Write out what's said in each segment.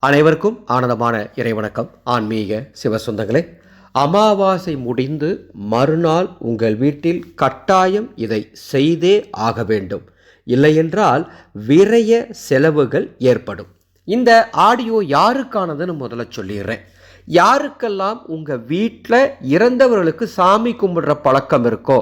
அனைவருக்கும் ஆனந்தமான இறைவணக்கம். ஆன்மீக சிவசுந்தங்களே அமாவாசை முடிந்து மறுநாள் உங்கள் வீட்டில் கட்டாயம் இதை செய்தே ஆக வேண்டும். இல்லையென்றால் விரைய செலவுகள் ஏற்படும். இந்த ஆடியோ யாருக்கானதுன்னு முதல்ல சொல்லிடுறேன். யாருக்கெல்லாம் உங்கள் வீட்டில் இறந்தவர்களுக்கு சாமி கும்பிடுற பழக்கம் இருக்கோ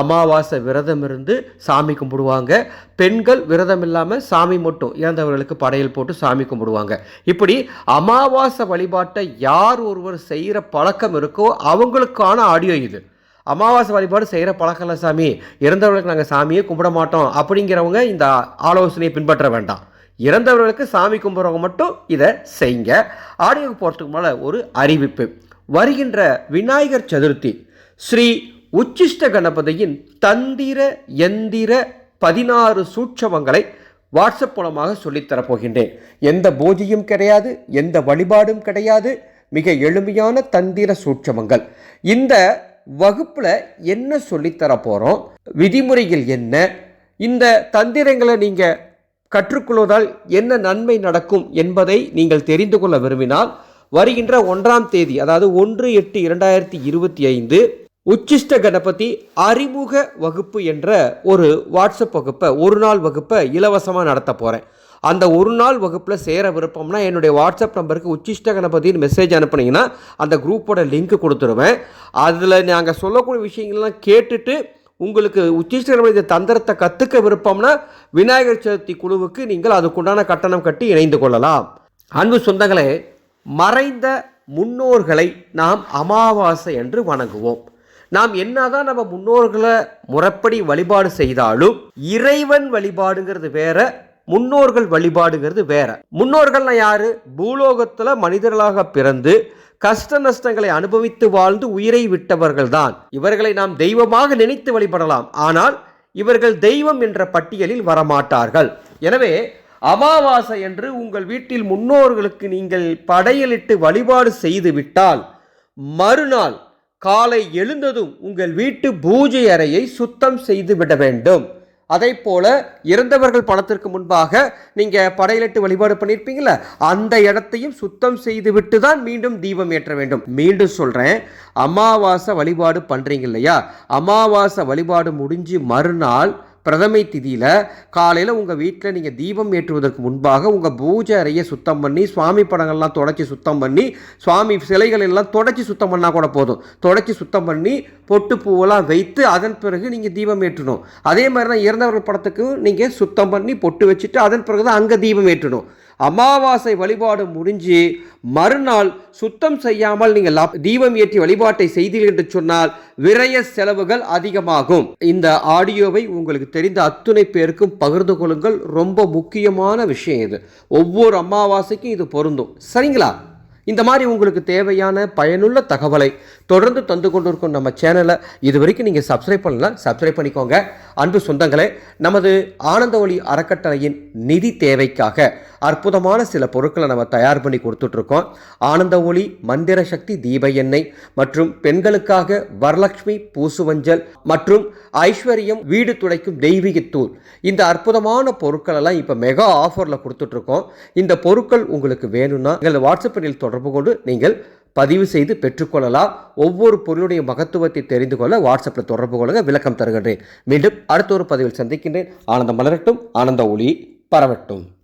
அமாவாசை விரதம் இருந்து சாமி கும்பிடுவாங்க. பெண்கள் விரதம் இல்லாமல் சாமி மட்டும் இறந்தவர்களுக்கு படையல் போட்டு சாமி கும்பிடுவாங்க. இப்படி அமாவாசை வழிபாட்டை யார் ஒருவர் செய்கிற பழக்கம் இருக்கோ அவங்களுக்கான ஆடியோ இது. அமாவாசை வழிபாடு செய்கிற பழக்கம் இல்லை சாமி. இறந்தவர்களுக்கு நாங்கள் சாமியே கும்பிட மாட்டோம். அப்படிங்கிறவங்க இந்த ஆலோசனையை பின்பற்ற வேண்டாம். இறந்தவர்களுக்கு சாமி கும்பிட்றவங்க மட்டும் இதை செய்யுங்க. ஆடியோ போகிறதுக்கு மேலே ஒரு அறிவிப்பு. வருகின்ற விநாயகர் சதுர்த்தி ஸ்ரீ உச்சிஷ்ட கணபதியின் தந்திர எந்திர பதினாறு சூட்சமங்களை வாட்ஸ்அப் மூலமாக சொல்லித்தரப்போகின்றேன் எந்த பூஜையும் கிடையாது எந்த வழிபாடும் கிடையாது மிக எளிமையான தந்திர சூட்சமங்கள். இந்த வகுப்பில் என்ன சொல்லித்தர போகிறோம் விதிமுறைகள் என்ன? இந்த தந்திரங்களை நீங்கள் கற்றுக்கொள்வதால் என்ன நன்மை நடக்கும் என்பதை நீங்கள் தெரிந்து கொள்ள விரும்பினால் வருகின்ற ஒன்றாம் தேதி அதாவது ஒன்று எட்டு இரண்டாயிரத்தி இருபத்தி ஐந்து உச்சிஷ்ட கணபதி அறிமுக வகுப்பு என்ற ஒரு வாட்ஸ்அப் வகுப்பை ஒரு நாள் வகுப்பை இலவசமாக நடத்த போகிறேன் அந்த ஒரு நாள் வகுப்பில் சேர விருப்பம்னா என்னுடைய வாட்ஸ்அப் நம்பருக்கு உச்சிஷ்ட கணபதினு மெசேஜ் அனுப்புனீங்கன்னா அந்த குரூப்போட லிங்க் கொடுத்துருவேன். அதில் நாங்கள் சொல்லக்கூடிய விஷயங்கள்லாம் கேட்டுட்டு உங்களுக்கு உச்சிஷ்ட தந்திரத்தை கற்றுக்க விருப்பம்னா விநாயகர் சதுர்த்தி குழுவுக்கு நீங்கள் அதுக்குண்டான கட்டணம் கட்டி இணைந்து கொள்ளலாம். அன்பு சொந்தங்களே மறைந்த முன்னோர்களை நாம் அமாவாசை என்று வணங்குவோம். நாம் என்னதான் நம்ம முன்னோர்களை முறைப்படி வழிபாடு செய்தாலும் இறைவன் வழிபாடுங்கிறது வேற முன்னோர்கள் வழிபாடுங்கிறது வேற. முன்னோர்கள்னா யாரு? பூலோகத்தில் மனிதர்களாக பிறந்து கஷ்ட நஷ்டங்களை அனுபவித்து வாழ்ந்து உயிரை விட்டவர்கள் தான் இவர்களை நாம் தெய்வமாக நினைத்து வழிபடலாம். ஆனால் இவர்கள் தெய்வம் என்ற பட்டியலில் வரமாட்டார்கள். எனவே அமாவாசை என்று உங்கள் வீட்டில் முன்னோர்களுக்கு நீங்கள் படையலிட்டு வழிபாடு செய்து விட்டால் மறுநாள் காலை எழுந்ததும் உங்கள் வீட்டு பூஜை அறையை சுத்தம் செய்து விட வேண்டும். அதே போல இறந்தவர்கள் பணத்திற்கு முன்பாக நீங்கள் படையிலிட்டு வழிபாடு பண்ணியிருப்பீங்கள அந்த இடத்தையும் சுத்தம் செய்து விட்டு தான் மீண்டும் தீபம் ஏற்ற வேண்டும். மீண்டும் சொல்கிறேன் அமாவாசை வழிபாடு பண்ணுறீங்க இல்லையா? அமாவாசை வழிபாடு முடிஞ்சு மறுநாள் பிரதமை திதியில் காலையில் உங்கள் வீட்டில் நீங்கள் தீபம் ஏற்றுவதற்கு முன்பாக உங்கள் பூஜை அறையை சுத்தம் பண்ணி சுவாமி படங்கள்லாம் தொடச்சி சுத்தம் பண்ணி சுவாமி சிலைகள் எல்லாம் தொடச்சி சுத்தம் பண்ணால் கூட போதும். தொடச்சி சுத்தம் பண்ணி பொட்டு பூவெல்லாம் வைத்து அதன் பிறகு நீங்கள் தீபம் ஏற்றணும். அதே மாதிரி தான் இறந்தவர்கள் படத்துக்கு நீங்கள் சுத்தம் பண்ணி பொட்டு வச்சுட்டு அதன் பிறகு தான் அங்கே தீபம் ஏற்றணும். அமாவாசை வழிபாடு முடிஞ்சு மறுநாள் சுத்தம் செய்யாமல் நீங்கள் தீபம் ஏற்றி வழிபாட்டை செய்தீர்கள் என்று சொன்னால் விரய செலவுகள் அதிகமாகும். இந்த ஆடியோவை உங்களுக்கு தெரிந்த அத்துணை பேருக்கும் பகிர்ந்து கொள்ளுங்கள். ரொம்ப முக்கியமான விஷயம் இது. ஒவ்வொரு அமாவாசைக்கும் இது பொருந்தும். சரிங்களா? இந்த மாதிரி உங்களுக்கு தேவையான பயனுள்ள தகவலை தொடர்ந்து தந்து கொண்டிருக்கும் நம்ம சேனலை இது வரைக்கும் நீங்கள் சப்ஸ்கிரைப் பண்ணலாம் சப்ஸ்கிரைப் பண்ணிக்கோங்க. அன்பு சொந்தங்களே நமது ஆனந்த ஒளி அறக்கட்டளையின் நிதி தேவைக்காக அற்புதமான சில பொருட்களை நம்ம தயார் பண்ணி கொடுத்துட்ருக்கோம். ஆனந்த ஒளி மந்திர சக்தி தீப எண்ணெய் மற்றும் பெண்களுக்காக வரலட்சுமி பூசுவஞ்சல் மற்றும் ஐஸ்வர்யம் வீடு துடைக்கும் தெய்வீகத்தூள் இந்த அற்புதமான பொருட்களெல்லாம் இப்போ மெகா ஆஃபரில் கொடுத்துட்ருக்கோம். இந்த பொருட்கள் உங்களுக்கு வேணும்னா எங்களது வாட்ஸ்அப் எண்ணில் தொடர்பு கொண்டு நீங்கள் பதிவு செய்து பெற்றுக்கொள்ளலாம். ஒவ்வொரு பொருளுடைய மகத்துவத்தை தெரிந்து கொள்ள வாட்ஸ்அப்பில் தொடர்பு கொள்ளுங்க. விளக்கம் தருகின்றேன். மீண்டும் அடுத்த ஒரு பதிவில் சந்திக்கின்றேன். ஆனந்தம் மலரட்டும். ஆனந்த ஒளி பரவட்டும்.